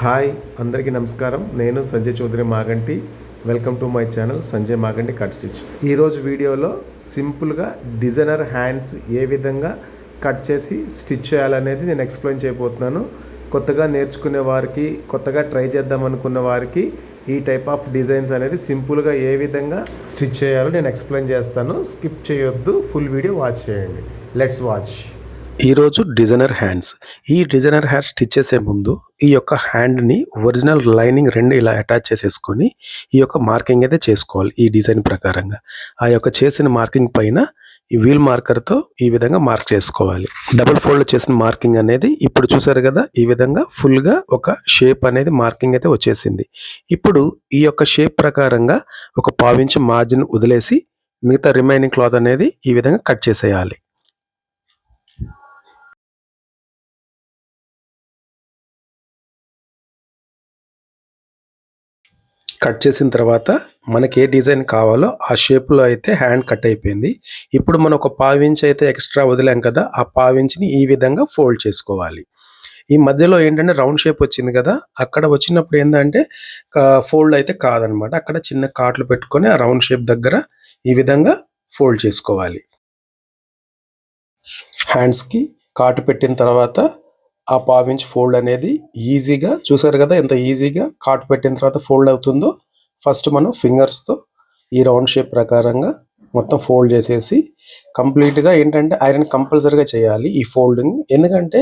Hi అందరికీ నమస్కారం. నేను Sanjay Chowdary Maganti. Welcome to my channel Sanjay Maganti cut stitch. ఈరోజు వీడియోలో సింపుల్గా డిజైనర్ హ్యాండ్స్ ఏ విధంగా కట్ చేసి స్టిచ్ చేయాలనేది నేను ఎక్స్ప్లెయిన్ చేయబోతున్నాను. కొత్తగా నేర్చుకునే వారికి కొత్తగా ట్రై చేద్దాం అనుకున్న వారికి ఈ టైప్ ఆఫ్ డిజైన్స్ అనేది సింపుల్గా ఏ విధంగా స్టిచ్ చేయాలో నేను ఎక్స్ప్లెయిన్ చేస్తాను. స్కిప్ చేయొద్దు ఫుల్ వీడియో వాచ్ చేయండి. Let's watch. ఈరోజు డిజైనర్ హ్యాండ్స్. ఈ డిజైనర్ హ్యాండ్ స్టిచ్ చేసే ముందు ఈ యొక్క హ్యాండ్ని ఒరిజినల్ లైనింగ్ రెండు ఇలా అటాచ్ చేసేసుకొని ఈ యొక్క మార్కింగ్ అయితే చేసుకోవాలి ఈ డిజైన్ ప్రకారంగా. ఆ యొక్క చేసిన మార్కింగ్ పైన ఈ వీల్ మార్కర్తో ఈ విధంగా మార్క్ చేసుకోవాలి. డబుల్ ఫోల్డ్ చేసిన మార్కింగ్ అనేది ఇప్పుడు చూసారు కదా ఈ విధంగా ఫుల్గా ఒక షేప్ అనేది మార్కింగ్ అయితే వచ్చేసింది. ఇప్పుడు ఈ యొక్క షేప్ ప్రకారంగా ఒక పావించి మార్జిన్ వదిలేసి మిగతా రిమైనింగ్ క్లాత్ అనేది ఈ విధంగా కట్ చేసేయాలి. కట్ చేసిన తర్వాత మనకి ఏ డిజైన్ కావాలో ఆ షేప్లో అయితే హ్యాండ్ కట్ అయిపోయింది. ఇప్పుడు మనం ఒక పావించి అయితే ఎక్స్ట్రా వదిలాం కదా ఆ పావించిని ఈ విధంగా ఫోల్డ్ చేసుకోవాలి. ఈ మధ్యలో ఏంటంటే రౌండ్ షేప్ వచ్చింది కదా అక్కడ వచ్చినప్పుడు ఏంటంటే ఫోల్డ్ అయితే కాదనమాట. అక్కడ చిన్న కాట్లు పెట్టుకొని ఆ రౌండ్ షేప్ దగ్గర ఈ విధంగా ఫోల్డ్ చేసుకోవాలి. హ్యాండ్స్కి కాటు పెట్టిన తర్వాత ఆ పావించ్ ఫోల్డ్ అనేది ఈజీగా చూసారు కదా ఎంత ఈజీగా కాటు పెట్టిన తర్వాత ఫోల్డ్ అవుతుందో ఫస్ట్ మనం ఫింగర్స్తో ఈ రౌండ్ షేప్ ప్రకారంగా మొత్తం ఫోల్డ్ చేసేసి కంప్లీట్గా ఏంటంటే ఐరన్ కంపల్సరీగా చేయాలి ఈ ఫోల్డింగ్. ఎందుకంటే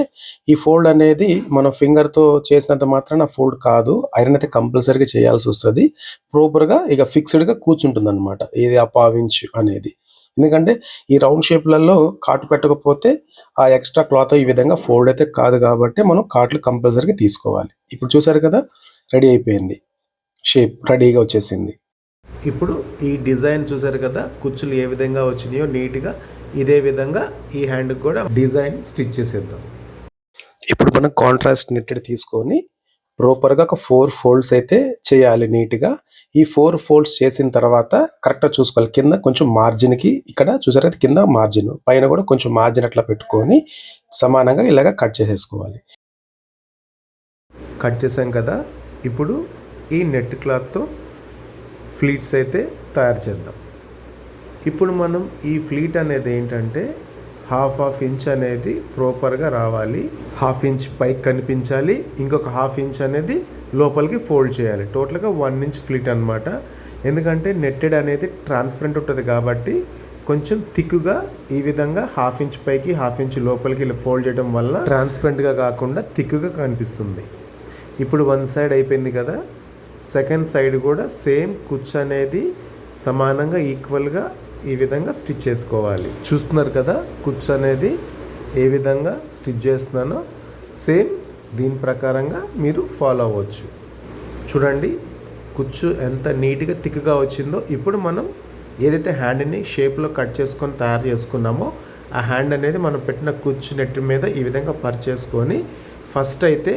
ఈ ఫోల్డ్ అనేది మనం ఫింగర్తో చేసినంత మాత్రాన ఫోల్డ్ కాదు ఐరన్ అయితే కంపల్సరీగా చేయాల్సి వస్తుంది. ప్రాపర్గా ఇక ఫిక్స్డ్గా కూర్చుంటుంది అనమాట ఇది ఆ పావించ్ అనేది. ఎందుకంటే ఈ రౌండ్ షేప్లలో కాటు పెట్టకపోతే ఆ ఎక్స్ట్రా క్లాత్ ఈ విధంగా ఫోల్డ్ అయితే కాదు కాబట్టి మనం కాట్లు కంపల్సరీగా తీసుకోవాలి. ఇప్పుడు చూసారు కదా రెడీ అయిపోయింది. షేప్ రెడీగా వచ్చేసింది. ఇప్పుడు ఈ డిజైన్ చూసారు కదా కుచ్చులు ఏ విధంగా వచ్చినాయో నీట్గా ఇదే విధంగా ఈ హ్యాండ్కి కూడా డిజైన్ స్టిచ్ చేసేద్దాం. ఇప్పుడు మనం కాంట్రాస్ట్ నెట్టెడ్ తీసుకొని ప్రాపర్గా ఒక ఫోర్ ఫోల్డ్స్ అయితే చేయాలి నీట్గా. ఈ ఫోర్ ఫోల్డ్స్ చేసిన తర్వాత కరెక్ట్గా చూసుకోవాలి. కింద కొంచెం మార్జిన్కి ఇక్కడ చూసారు కింద మార్జిన్ పైన కూడా కొంచెం మార్జిన్ అట్లా పెట్టుకొని సమానంగా ఇలాగ కట్ చేసేసుకోవాలి. కట్ చేసాం కదా ఇప్పుడు ఈ నెట్ క్లాత్తో ఫ్లీట్స్ అయితే తయారు చేద్దాం. ఇప్పుడు మనం ఈ ఫ్లీట్ అనేది ఏంటంటే హాఫ్ హాఫ్ ఇంచ్ అనేది ప్రాపర్గా రావాలి. హాఫ్ ఇంచ్ పైకి కనిపించాలి. ఇంకొక హాఫ్ ఇంచ్ అనేది లోపలికి ఫోల్డ్ చేయాలి. టోటల్గా వన్ ఇంచ్ ఫ్లీట్ అనమాట ఎందుకంటే నెట్టెడ్ అనేది ట్రాన్స్పరెంట్ ఉంటుంది కాబట్టి కొంచెం థిక్గా ఈ విధంగా హాఫ్ ఇంచ్ పైకి హాఫ్ ఇంచ్ లోపలికి ఇలా ఫోల్డ్ చేయడం వల్ల ట్రాన్స్పరెంట్గా కాకుండా థిక్గా కనిపిస్తుంది. ఇప్పుడు వన్ సైడ్ అయిపోయింది కదా. సెకండ్ సైడ్ కూడా సేమ్ కుచ్ అనేది సమానంగా ఈక్వల్గా ఈ విధంగా స్టిచ్ చేసుకోవాలి. చూస్తున్నారు కదా కుచ్ అనేది ఏ విధంగా స్టిచ్ చేస్తున్నానో? సేమ్ దీని ప్రకారంగా మీరు ఫాలో అవ్వచ్చు. చూడండి కుచ్చు ఎంత నీట్గా థిక్గా వచ్చిందో ఇప్పుడు మనం ఏదైతే హ్యాండ్ని షేప్లో కట్ చేసుకొని తయారు చేసుకున్నామో ఆ హ్యాండ్ అనేది మనం పెట్టిన కుచ్చు నెట్ మీద ఈ విధంగా పరిచేసుకొని ఫస్ట్ అయితే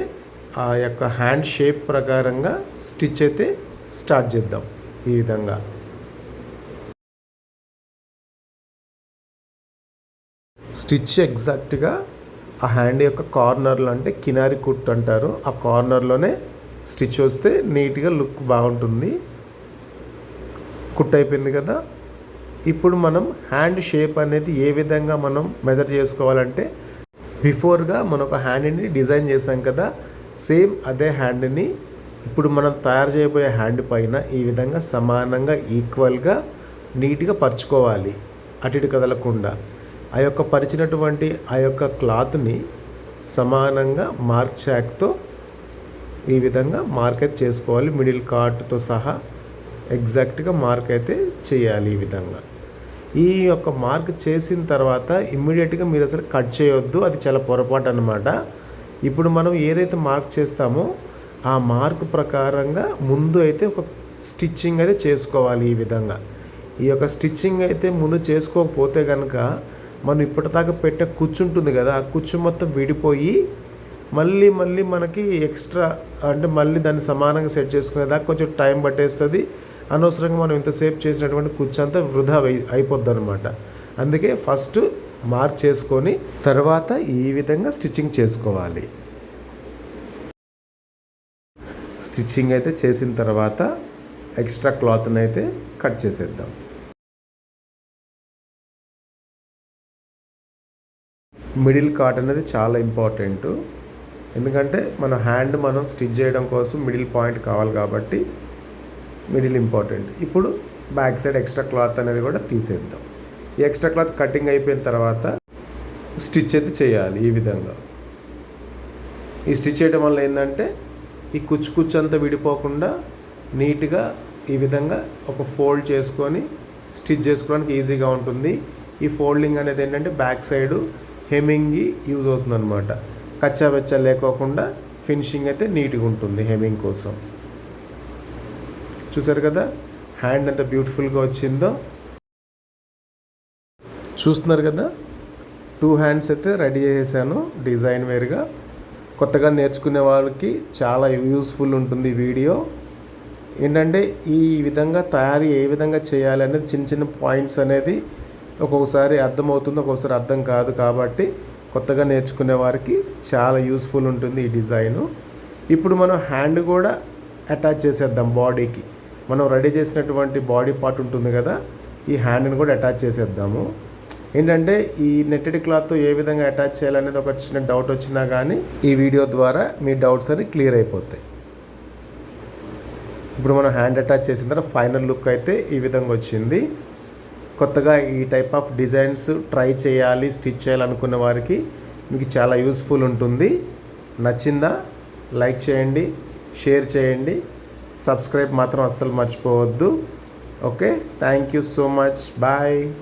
ఆ యొక్క హ్యాండ్ షేప్ ప్రకారంగా స్టిచ్ అయితే స్టార్ట్ చేద్దాం ఈ విధంగా. స్టిచ్ ఎగ్జాక్ట్గా ఆ హ్యాండ్ యొక్క కార్నర్లో అంటే కినారి కుట్ అంటారు. ఆ కార్నర్లోనే స్టిచ్ వస్తే నీట్గా లుక్ బాగుంటుంది. కుట్ అయిపోయింది కదా. ఇప్పుడు మనం హ్యాండ్ షేప్ అనేది ఏ విధంగా మనం మెజర్ చేసుకోవాలంటే బిఫోర్గా మనం ఒక హ్యాండ్ని డిజైన్ చేసాం కదా. సేమ్ అదే హ్యాండ్ని ఇప్పుడు మనం తయారు చేయబోయే హ్యాండ్ పైన ఈ విధంగా సమానంగా ఈక్వల్గా నీట్గా పరుచుకోవాలి. అటు కదలకుండా. ఆ యొక్క పరిచినటువంటి ఆ యొక్క క్లాత్ని సమానంగా మార్క్ చాక్తో ఈ విధంగా మార్కెట్ చేసుకోవాలి. మిడిల్ కార్ట్తో సహా ఎగ్జాక్ట్గా మార్క్ అయితే చేయాలి ఈ విధంగా. ఈ యొక్క మార్క్ చేసిన తర్వాత ఇమ్మీడియట్గా మీరు అసలు కట్ చేయొద్దు. అది చాలా పొరపాటు అనమాట ఇప్పుడు మనం ఏదైతే మార్క్ చేస్తామో ఆ మార్క్ ప్రకారంగా ముందు అయితే ఒక స్టిచ్చింగ్ అయితే చేసుకోవాలి ఈ విధంగా. ఈ యొక్క స్టిచ్చింగ్ అయితే ముందు చేసుకోకపోతే కనుక మనం ఇప్పటిదాకా పెట్టే కూర్చుంటుంది కదా ఆ కూర్చు మొత్తం విడిపోయి మళ్ళీ మళ్ళీ మనకి ఎక్స్ట్రా అంటే మళ్ళీ దాన్ని సమానంగా సెట్ చేసుకునేదాకా కొంచెం టైం పట్టేస్తుంది. అనవసరంగా మనం ఇంతసేపు చేసినటువంటి కూర్చు అంతా వృధా అయిపోద్ది అనమాట అందుకే ఫస్ట్ మార్క్ చేసుకొని తర్వాత ఈ విధంగా స్టిచ్చింగ్ చేసుకోవాలి. స్టిచ్చింగ్ అయితే చేసిన తర్వాత ఎక్స్ట్రా క్లాత్ని అయితే కట్ చేసేద్దాం. మిడిల్ కాట్ అనేది చాలా ఇంపార్టెంట్. ఎందుకంటే మన హ్యాండ్ మనం స్టిచ్ చేయడం కోసం మిడిల్ పాయింట్ కావాలి కాబట్టి మిడిల్ ఇంపార్టెంట్. ఇప్పుడు బ్యాక్ సైడ్ ఎక్స్ట్రా క్లాత్ అనేది కూడా తీసేద్దాం. ఈ ఎక్స్ట్రా క్లాత్ కటింగ్ అయిపోయిన తర్వాత స్టిచ్ అయితే చేయాలి ఈ విధంగా. ఈ స్టిచ్ చేయడం వల్ల ఏంటంటే ఈ కుచ్చు కుచ్చు అంతా విడిపోకుండా నీట్గా ఈ విధంగా ఒక ఫోల్డ్ చేసుకొని స్టిచ్ చేసుకోవడానికి ఈజీగా ఉంటుంది. ఈ ఫోల్డింగ్ అనేది ఏంటంటే బ్యాక్ సైడ్ హెమింగ్కి యూజ్ అవుతుంది అనమాట లేకోకుండా ఫినిషింగ్ అయితే నీట్గా ఉంటుంది హెమింగ్ కోసం. చూసారు కదా? హ్యాండ్ ఎంత బ్యూటిఫుల్గా వచ్చిందో. చూస్తున్నారు కదా? టూ హ్యాండ్స్ అయితే రెడీ చేసేసాను డిజైన్ వేరుగా. కొత్తగా నేర్చుకునే వాళ్ళకి చాలా యూస్ఫుల్ ఉంటుంది వీడియో. ఏంటంటే ఈ విధంగా తయారీ ఏ విధంగా చేయాలి అనేది చిన్న చిన్న పాయింట్స్ అనేది ఒక్కొక్కసారి అర్థమవుతుంది ఒక్కొక్కసారి అర్థం కాదు కాబట్టి కొత్తగా నేర్చుకునే వారికి చాలా యూస్ఫుల్ ఉంటుంది ఈ డిజైను ఇప్పుడు మనం హ్యాండ్ కూడా అటాచ్ చేసేద్దాం బాడీకి మనం రెడీ చేసినటువంటి బాడీ పార్ట్ ఉంటుంది కదా ఈ హ్యాండ్ని కూడా అటాచ్ చేసేద్దాము. ఏంటంటే ఈ నెట్టెడ్ క్లాత్తో ఏ విధంగా అటాచ్ చేయాలనేది ఒక చిన్న డౌట్ వచ్చినా కానీ ఈ వీడియో ద్వారా మీ డౌట్స్ అని క్లియర్ అయిపోతాయి. ఇప్పుడు మనం హ్యాండ్ అటాచ్ చేసిన తర్వాత ఫైనల్ లుక్ అయితే ఈ విధంగా వచ్చింది. కొత్తగా ఈ టైప్ ఆఫ్ డిజైన్స్ ట్రై చేయాలి స్టిచ్ చేయాలనుకున్న వారికి మీకు చాలా యూస్ఫుల్ ఉంటుంది. నచ్చిందా? లైక్ చేయండి షేర్ చేయండి. సబ్స్క్రైబ్ మాత్రం అస్సలు మర్చిపోవద్దు. Okay thank you so much bye